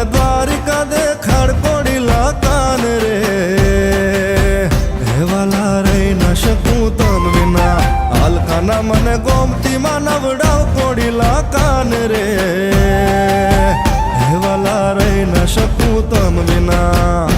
મને દ્વારિકા દેખાડ કોડીલા કાન રે. હેવાલા રહી ન શકું તન વિના. હાલકાના મને ગોમતીમાં નવડાવ કોડીલા કાન રે. હેવાલા રહી ન શકું તન વિના.